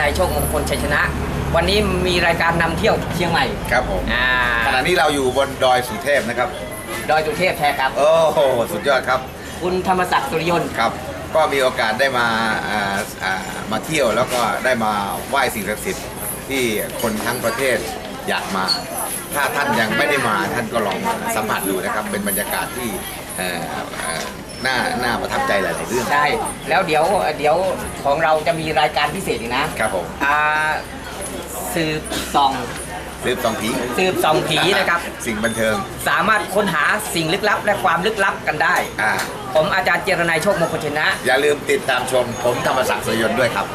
นายโชคมงคลชัยชนะ วันนี้มีรายการนำเที่ยวเชียงใหม่ครับผมอ่าขณะนี้เราอยู่บนดอยสุเทพนะครับ ดอยสุเทพแท้ครับ โอ้โหสุดยอดครับคุณธรรมศักดิ์สุริยนต์ครับ ก็มีโอกาสได้มาอ่าอ่ามาเที่ยวแล้วก็ได้มาไหว้สิ่งศักดิ์สิทธิ์ที่คนทั้งประเทศอยากมา ถ้าท่านยังไม่ได้มาท่านก็ลองมาสัมผัสดูนะครับ เป็นบรรยากาศที่เอ่อเอ่อ น่าน่าประทับใจหลาย ๆ เรื่อง ใช่แล้วเดี๋ยวเดี๋ยวของเราจะมีรายการพิเศษอีกนะครับผมอ่าสืบส่องซื้อสองผีสืบส่องผีนะครับ สิ่งบันเทิง สามารถค้นหาสิ่งลึกลับ และความลึกลับกันได้ อ่า ผมอาจารย์เจรนายโชคมงคลชนะ อย่าลืมติดตามชม ผมธรรมศักดิ์สยนต์ด้วยครับ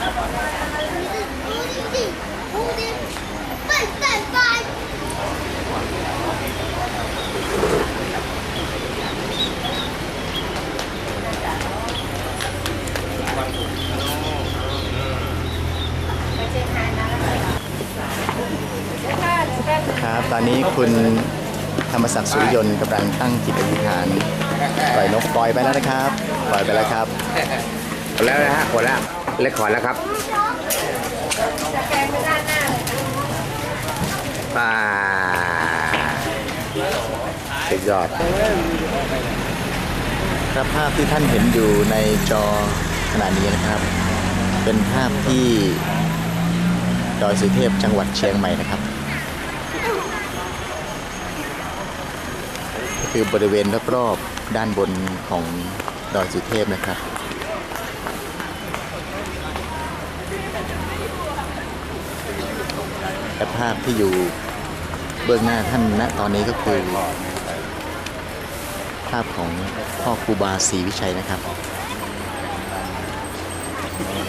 ครับตอนนี้คุณธรรมศักดิ์สุริยนต์กำลังตั้งจิตอธิษฐานปล่อยนกปล่อยไปแล้วนะครับ ปล่อยไปแล้วครับ หมดแล้วนะฮะหมดแล้ว เล็กขอแล้วครับป่าสุดยอด ครับภาพที่ท่านเห็นอยู่ในจอขณะนี้นะครับ เป็นภาพที่ดอยสุเทพจังหวัดเชียงใหม่นะครับก็คือบริเวณรอบๆด้านบนของดอยสุเทพนะครับ แต่ภาพที่อยู่เบื้องหน้าท่านณตอนนี้ก็คือ ภาพของพ่อครูบาศรีวิชัยนะครับนี่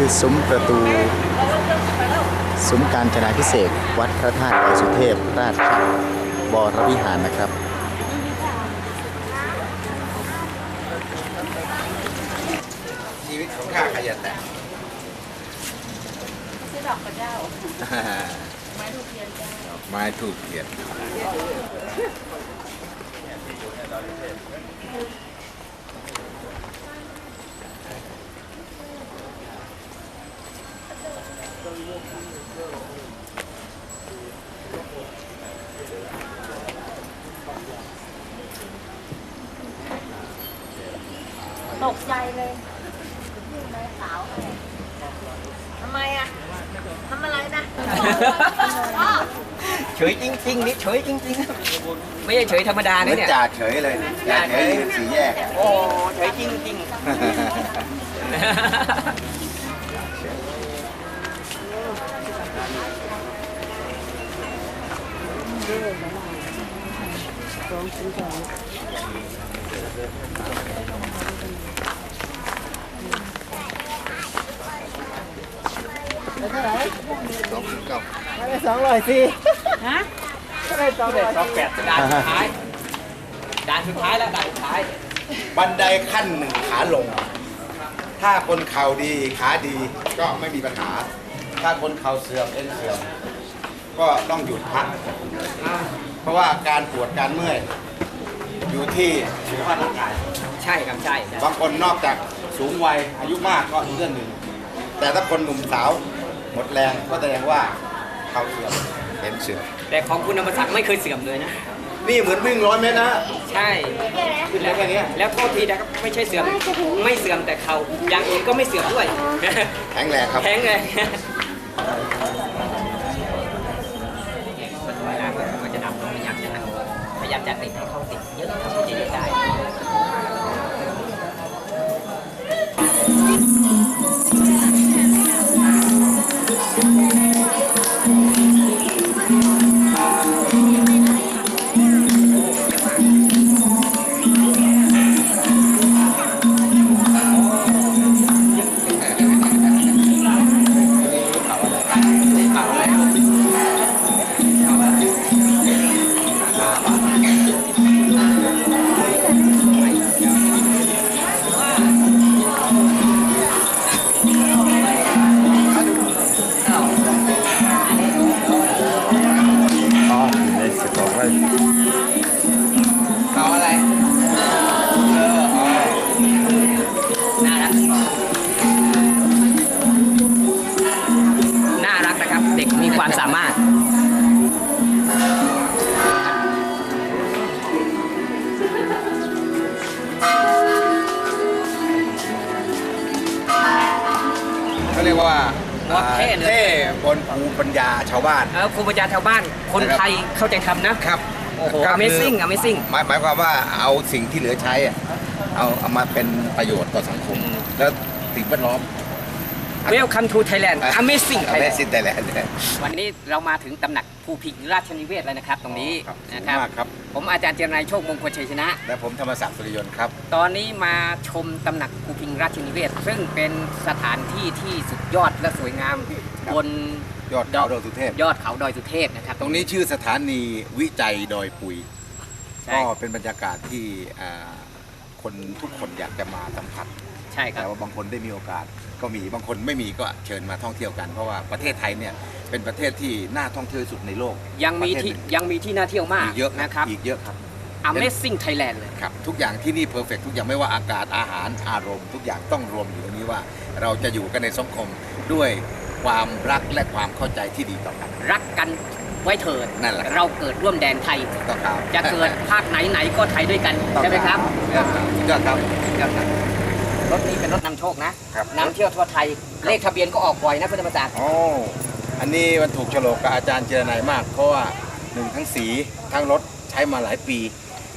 คือซุ้มประตูซุ้มการจนาพิเศษกวัดพระธาตุดอยสุเทพราชบรวิหารนะครับ ชีวิตของข้าขยันแต่ซื้อดอกกระเจ้า ไม้ถูกเทียนเจ้าไม้ถูกเทียน ตกใจเลยนายสาวทำไมอะทำอะไรนะพ่อเฉยจริงๆนี่เฉยจริงๆไม่ใช่เฉยธรรมดาเหมืนะอนเนี่ย จ่าเฉยเลยจ่าเฉยยืนสี่แยกอะโอ้เฉยจริงๆ ฮะด่านสุดท้ายด่านสุดท้ายแล้วด่านสุดท้าย บันไดขั้นหนึ่งขาลง ถ้าคนเข่าดีขาดีก็ไม่มีปัญหา ถ้าคนเข่าเสื่อมเอ็นเสื่อมก็ต้องหยุดพักเพ ราะว่าการปวดการเมื่อย อยู่ที่สุขภาพร่างกายใช่ครับใช่ใช่บางคนนอกจากสูงวัยอายุมากก็อีกเรื่องหนึ่ง แต่ถ้าคนหนุ่มสาวหมดแรงก็แสดงว่าเข่าเสื่อมเอ็นเสื่อมแต่ของคุณธรรมศักดิ์ไม่เคยเสื่อมเลยนะ นี่เหมือนวิ่งร้อยเมตรนะใช่ ขึ้นได้แค่เนี้ยแล้วโทษทีนะครับไม่ใช่เสื่อมไม่เสื่อมแต่เขาอย่างอื่นก็ไม่เสื่อมด้วย แข็งแรงครับ แข็งเลย พยายามาชาวบ้าน เออครูปัญญาชาวบ้าน คนไทยเข้าใจทำนะ ครับ โอ้โหก็คือ Amazing Amazing หมายหมายความว่าเอาสิ่งที่เหลือใช้อะเอาเอามาเป็นประโยชน์ต่อสังคมอืมแล้วสิ่งแวดล้อม Welcome to Thailand Amazing อเม Thailand ซินไทยแลนด์วันนี้เรามาถึงตำหนักภูพิงราชนิเวศแล้วนะครับ ตรงนี้ครับนะครับมากครับ ผมอาจารย์เจรนายโชคมงคลชัยชนะ และผมธรรมศักดิ์สุริยนต์ครับ ตอนนี้มาชมตำหนักภูพิงราชนิเวศ ซึ่งเป็นสถานที่ที่สุดยอดและสวยงามครับบนยอดเขาดอยสุเทพยอดเขาดอยสุเทพนะครับ ตรงนี้ชื่อสถานีวิจัยดอยปุยใช่ก็เป็นบรรยากาศที่อ่าคนทุกคนอยากจะมาสัมผัสใช่ครัแต่บว่าบางคนได้มีโอกาส ก็มีบางคนไม่มีก็เชิญมาท่องเที่ยวกัน เพราะว่าประเทศไทยเนี่ยเป็นประเทศที่น่าท่องเที่ยวที่สุดในโลกยังมีประเทศที่หนึ่งยังมีที่น่าเที่ยวมากอีกเยอะนะครับอีกเยอะครับ Amazing Thailand เลยครับทุกอย่างที่นี่เพอร์เฟกทุกอย่างไม่ว่าอากาศอาหารอารมณ์ ทุกอย่างต้องรวมอยู่ตรงนี้ว่า เราจะอยู่กันในสังคมด้วยความรักและความเข้าใจที่ดีต่อกัน รักกันไว้เถิดนั่นแหละครับเราเกิดร่วมแดนไทยต่อครับจะเกิดภาคไหนไหนๆก็ไทยด้วยกันใช่ไหมครับสุดยอดครับ รถนี้เป็นรถนำโชคนะครับ นำเที่ยวทั่วไทย เลขทะเบียนก็ออกบ่อยนะคุณธรรมศาสตร์โอ้อันนี้มันถูกโฉลกกับอาจารย์เจรนายมาก เพราะว่าหนึ่งทั้งสีทั้งรถใช้มาหลายปี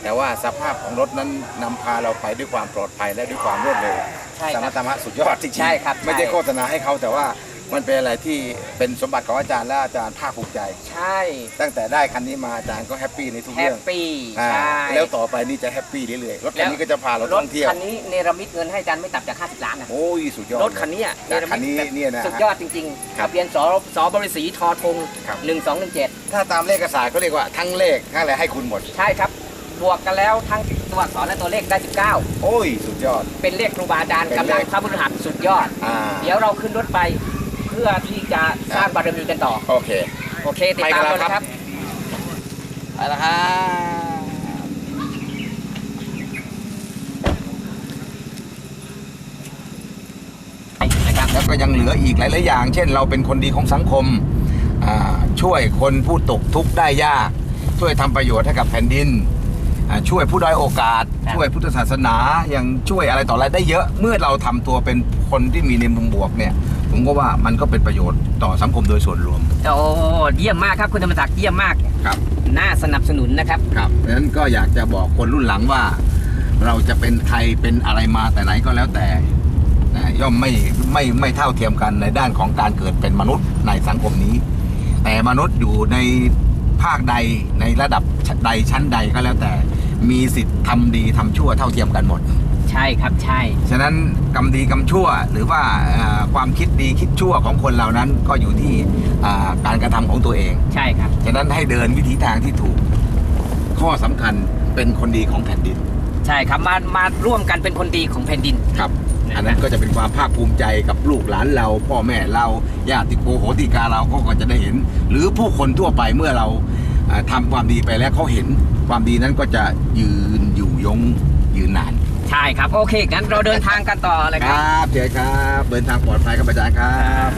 แต่ว่าสภาพของรถนั้นนำพาเราไปด้วยความปลอดภัยและด้วยความรวดเร็วใช่สคมรรับ รถนะสุดยอดจริงๆใช่ครับไม่ได้ใช่โฆษณาให้เขาแต่ว่า มันเป็นอะไรที่เป็นสมบัติของอาจารย์และอาจารย์ภาคภูมิใจ ใช่ตั้งแต่ได้คันนี้มาอาจารย์ก็แฮปปี้ในทุกแฮเรื่ปองปี้อ่าใช่ แล้วต่อไปนี่จะแฮปปี้เรื่อยๆรถคันนี้ก็จะพาเรารถท่องเที่ยว คันนี้เนรมิตเงินให้อาจารย์ไม่ต่ำจาก50ล้านนะโอ้ยสุดยอดรถคันนี้อะเนจากรคันมินี้ตแบบเนี่ยนะ สุดยอดจริงๆครับทะเบียนสสบริษีทอทงครับ 1217 ถ้าตามเลขกระสายก็เรียกว่าทั้งเลขทั้งอะไรให้คุณหมด ใช่ครับบวกกันแล้วทั้งตัวอักษรและตัวเลขได้โอ้ยสุดยอด19เป็นเลขครูบาอาจารย์เป็นกำลังเลขพระพุทธหัตถ์สุดยอด อ่า เดี๋ยวเราขึ้นรถไป เพื่อที่จะสร้างบารมีกันต่อ โอเค โอเค ติดไปกัตามนแล้วเราครับนะครับ ไปแล้วครับนะครับแล้วก็ยังเหลืออีกหลาย ๆ อย่าง เช่น เราเป็นคนดีของสังคมอ่าช่วยคนผู้ตกทุกข์ได้ยาก ช่วยทำประโยชน์ให้กับแผ่นดินอ่าช่วยผู้ด้อยโอกาสครับช่วยพุทธศาสนา ยังช่วยอะไรต่ออะไรได้เยอะ เมื่อเราทำตัวเป็นคนที่มีในมุมบวกเนี่ย ผมก็ว่ามันก็เป็นประโยชน์ต่อสังคมโดยส่วนรวม โอ้เยี่ยมมากครับคุณธรรมศักดิ์เยี่ยมมากครับ น่าสนับสนุนนะครับ ครับดังนั้นก็อยากจะบอกคนรุ่นหลังว่า เราจะเป็นใครเป็นอะไรมาแต่ไหนก็แล้วแต่นะย่อมไม่ไม่ไม่เท่าเทียมกันในด้านของการเกิดเป็นมนุษย์ในสังคมนี้ แต่มนุษย์อยู่ในภาคใดในระดับใดชั้นใดก็แล้วแต่ มีสิทธิ์ทำดีทำชั่วเท่าเทียมกันหมด ใช่ครับใช่ ฉะนั้นกรรมดีกรรมชั่ว หรือว่าเอ่อความคิดดีคิดชั่วของคนเหล่านั้นก็อยู่ที่อ่าการกระทำของตัวเอง ใช่ครับ ฉะนั้นให้เดินวิถีทางที่ถูก ข้อสำคัญเป็นคนดีของแผ่นดินใช่ครับมามาร่วมกันเป็นคนดีของแผ่นดิน ครับนะครับอันนั้นก็จะเป็นความภาคภูมิใจกับลูกหลานเรา พ่อแม่เราญาติโกโหติกาเราก็ก็จะได้เห็น หรือผู้คนทั่วไปเมื่อเราอ่าทำความดีไปแล้วเขาเห็นความดีนั้นก็จะยืนอยู่ยงยืนนาน ใช่ครับ โอเค งั้นเราเดินทางกันต่อเลยคครับ รับเจครับ เดินทางปลอดภัยครับอาจารย์ครับ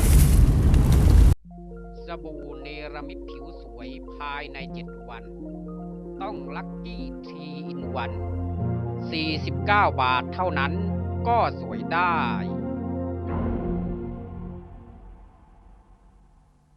สบู่เนรมิตผิวสวยภายใน 7 วัน ต้องลัคกี้ทีอินวัน 49 บาทเท่านั้นก็สวยได้